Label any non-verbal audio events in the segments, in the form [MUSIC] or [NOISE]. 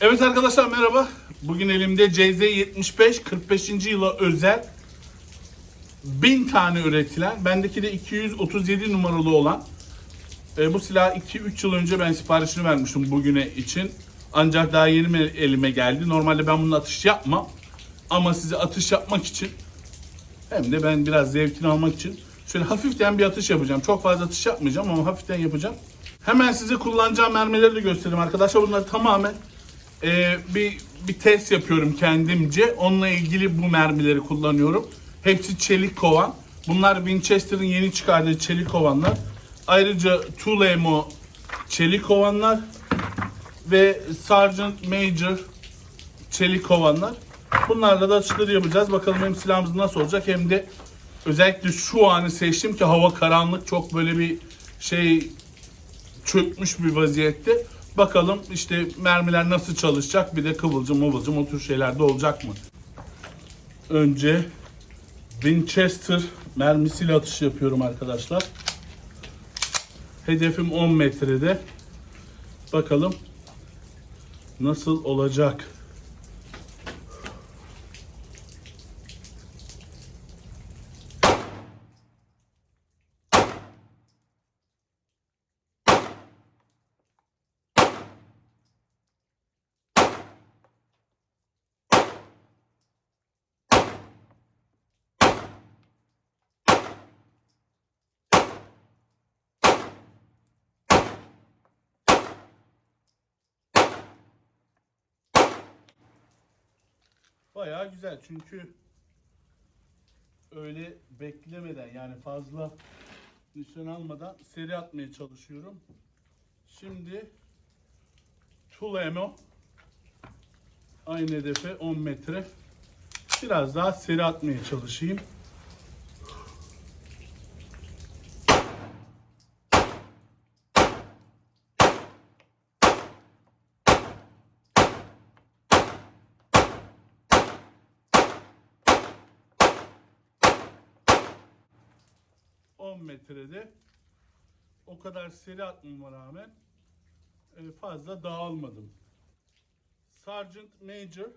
Evet arkadaşlar merhaba. Bugün elimde CZ75 45. yıla özel 1000 tane üretilen, bendeki de 237 numaralı olan e, bu silah 2-3 yıl önce ben siparişini vermiştim bugüne için. Ancak daha yeni elime geldi. Normalde ben bunun atış yapmam. Ama size atış yapmak için hem de ben biraz zevkini almak için şöyle hafiften bir atış yapacağım. Çok fazla atış yapmayacağım ama hafiften yapacağım. Hemen size kullanacağım mermileri de göstereyim arkadaşlar. Bunlar tamamen e, bir bir test yapıyorum kendimce. Onunla ilgili bu mermileri kullanıyorum. Hepsi çelik kovan. Bunlar Winchester'ın yeni çıkardığı çelik kovanlar. Ayrıca Tulemo çelik kovanlar ve Sergeant Major çelik kovanlar. Bunlarla da atışları yapacağız. Bakalım hem silahımız nasıl olacak hem de özellikle şu anı seçtim ki hava karanlık çok böyle bir şey çökmüş bir vaziyette. Bakalım işte mermiler nasıl çalışacak bir de kıvılcım mıvılcım o tür şeyler de olacak mı? Önce Winchester mermisiyle atış yapıyorum arkadaşlar. Hedefim 10 metrede. Bakalım nasıl olacak? Bayağı güzel çünkü öyle beklemeden yani fazla nişan almadan seri atmaya çalışıyorum. Şimdi Tulemo aynı hedefe 10 metre biraz daha seri atmaya çalışayım. ...10 metrede... ...o kadar seri atmama rağmen... e, ...fazla dağılmadım. Sergeant Major...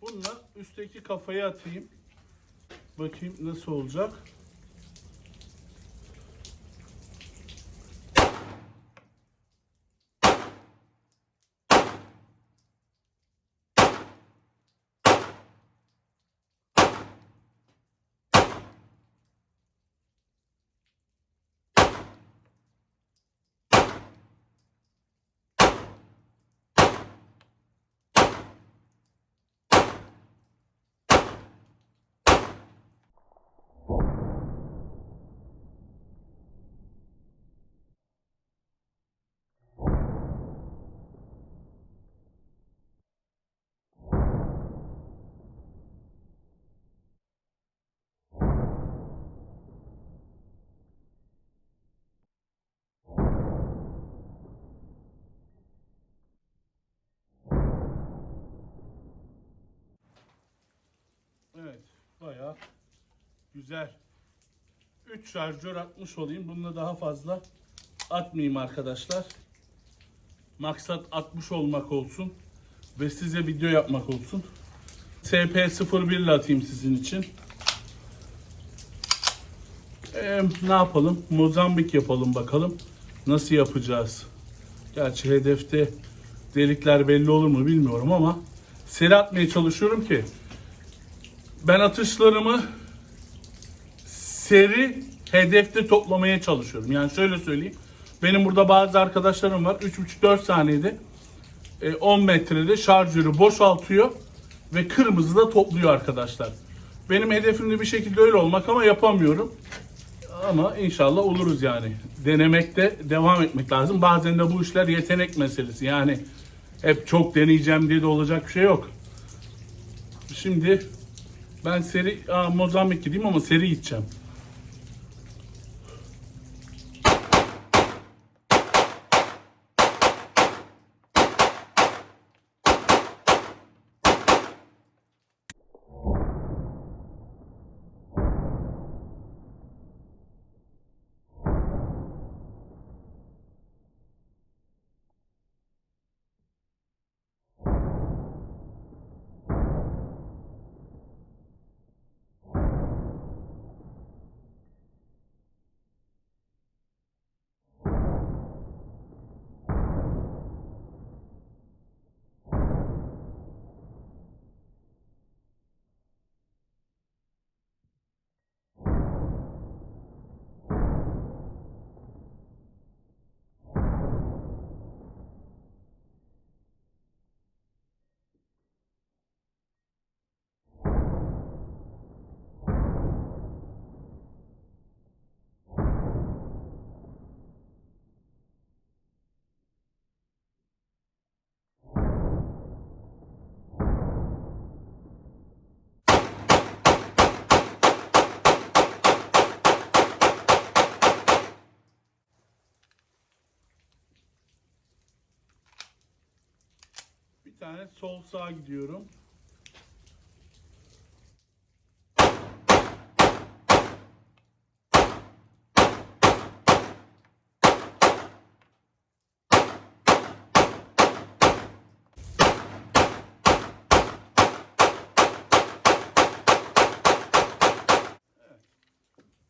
...bununla üstteki kafayı atayım... ...bakayım nasıl olacak... Evet, güzel. 3 şarjör atmış olayım. Bununla daha fazla atmayayım arkadaşlar. Maksat 60 olmak olsun ve size video yapmak olsun. SP01 ile atayım sizin için. Ee, ne yapalım? Mozambik yapalım bakalım. Nasıl yapacağız? Gerçi hedefte delikler belli olur mu bilmiyorum ama seri atmaya çalışıyorum ki ben atışlarımı seri hedefte toplamaya çalışıyorum. Yani şöyle söyleyeyim. Benim burada bazı arkadaşlarım var. 3,5-4 saniyede e, 10 metrede şarjörü boşaltıyor ve kırmızı da topluyor arkadaşlar. Benim hedefim de bir şekilde öyle olmak ama yapamıyorum. Ama inşallah oluruz yani. Denemekte devam etmek lazım. Bazen de bu işler yetenek meselesi. Yani hep çok deneyeceğim diye de olacak bir şey yok. Şimdi ben seri aa, Mozambik gideyim ama seri gideceğim. Tane sol sağ gidiyorum.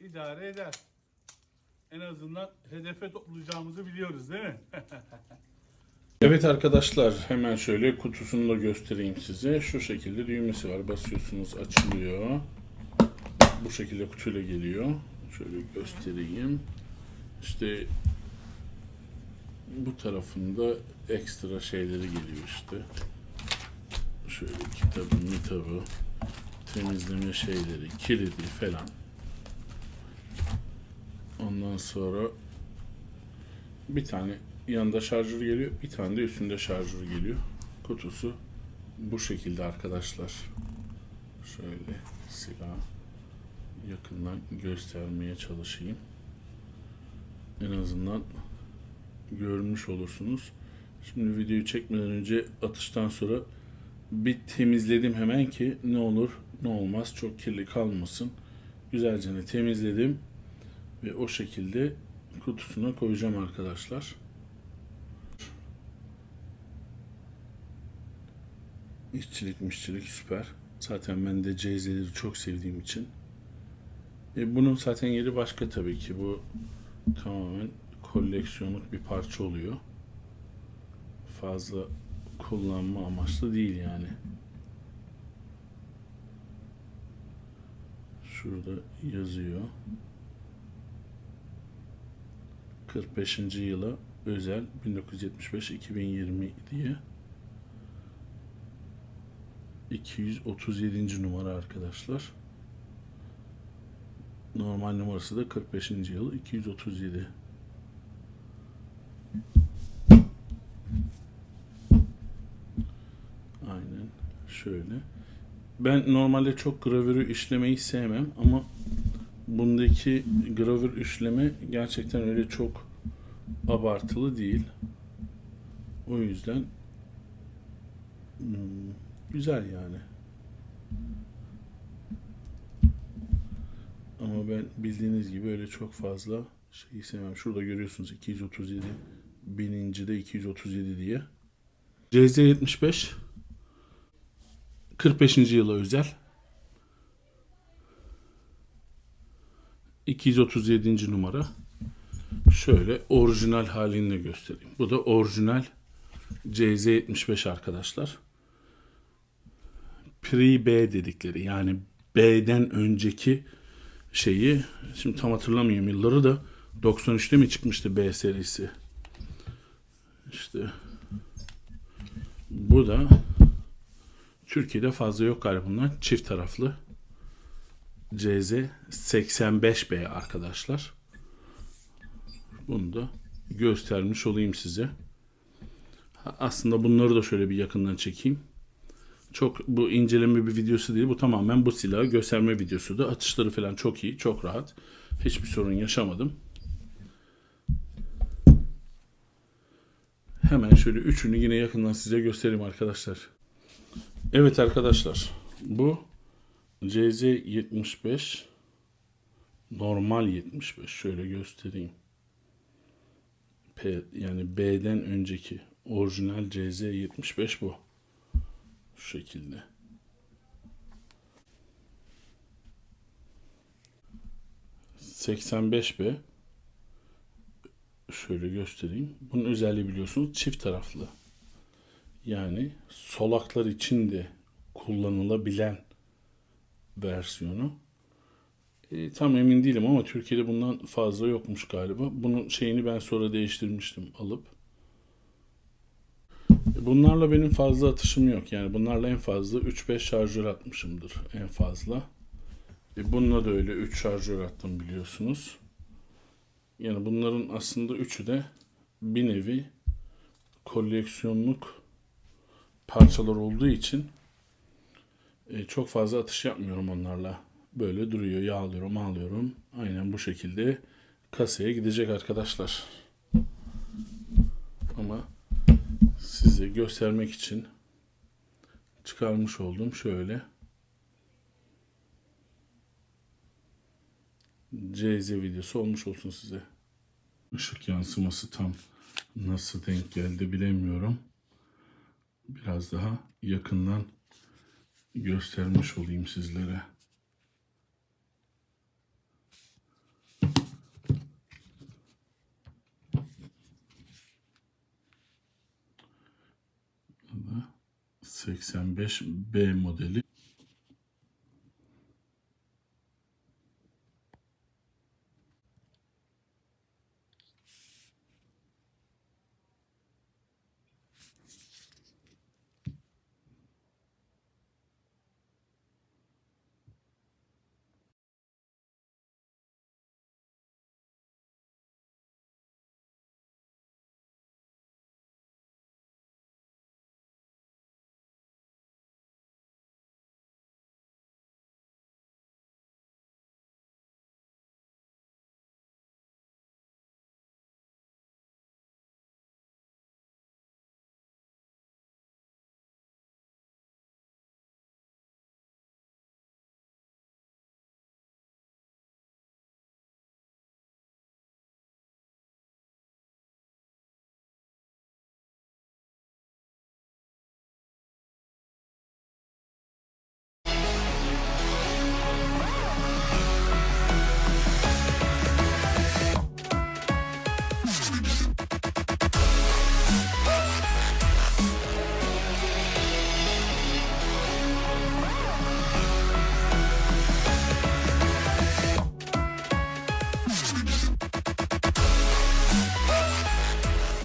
İdare eder. En azından hedefe toplayacağımızı biliyoruz değil mi? [LAUGHS] Evet arkadaşlar hemen şöyle kutusunu da göstereyim size. Şu şekilde düğmesi var. Basıyorsunuz açılıyor. Bu şekilde kutuyla geliyor. Şöyle göstereyim. İşte bu tarafında ekstra şeyleri geliyor işte. Şöyle kitabı, mitabı, temizleme şeyleri, kilidi falan. Ondan sonra bir tane yanında şarjör geliyor, bir tane de üstünde şarjör geliyor. Kutusu bu şekilde arkadaşlar. Şöyle silah yakından göstermeye çalışayım. En azından görmüş olursunuz. Şimdi videoyu çekmeden önce atıştan sonra bir temizledim hemen ki ne olur ne olmaz çok kirli kalmasın. Güzelce temizledim ve o şekilde kutusuna koyacağım arkadaşlar. İşçilik mişçilik süper. Zaten ben de CZ'leri çok sevdiğim için. E bunun zaten yeri başka tabii ki. Bu tamamen koleksiyonluk bir parça oluyor. Fazla kullanma amaçlı değil yani. Şurada yazıyor. 45. yıla özel 1975-2020 diye 237. numara arkadaşlar. Normal numarası da 45. yıl 237. Aynen şöyle. Ben normalde çok gravürü işlemeyi sevmem ama bundaki gravür işleme gerçekten öyle çok abartılı değil. O yüzden hmm, güzel yani. Ama ben bildiğiniz gibi öyle çok fazla şeyi sevmem. Şurada görüyorsunuz 237 bininci de 237 diye. CZ75 45. yıla özel 237. numara. Şöyle orijinal halini de göstereyim. Bu da orijinal CZ75 arkadaşlar. Pre-B dedikleri yani B'den önceki şeyi şimdi tam hatırlamıyorum yılları da 93'te mi çıkmıştı B serisi? İşte bu da Türkiye'de fazla yok galiba bunlar. Çift taraflı. CZ 85B arkadaşlar. Bunu da göstermiş olayım size. Aslında bunları da şöyle bir yakından çekeyim. Çok bu inceleme bir videosu değil. Bu tamamen bu silahı gösterme videosu da. Atışları falan çok iyi, çok rahat. Hiçbir sorun yaşamadım. Hemen şöyle üçünü yine yakından size göstereyim arkadaşlar. Evet arkadaşlar. Bu CZ75 normal 75 şöyle göstereyim. P, yani B'den önceki orijinal CZ75 bu. Şu şekilde. ...85B... ...şöyle göstereyim. Bunun özelliği biliyorsunuz çift taraflı. Yani solaklar için de kullanılabilen versiyonu. E, tam emin değilim ama Türkiye'de bundan fazla yokmuş galiba. Bunun şeyini ben sonra değiştirmiştim alıp. Bunlarla benim fazla atışım yok. Yani bunlarla en fazla 3-5 şarjör atmışımdır en fazla. E, bununla da öyle 3 şarjör attım biliyorsunuz. Yani bunların aslında üçü de bir nevi koleksiyonluk parçalar olduğu için e, çok fazla atış yapmıyorum onlarla. Böyle duruyor. Yağlıyorum, ağlıyorum. Aynen bu şekilde kasaya gidecek arkadaşlar. Ama size göstermek için çıkarmış oldum şöyle. CZ videosu olmuş olsun size. Işık yansıması tam nasıl denk geldi bilemiyorum. Biraz daha yakından göstermiş olayım sizlere. Burada 85B modeli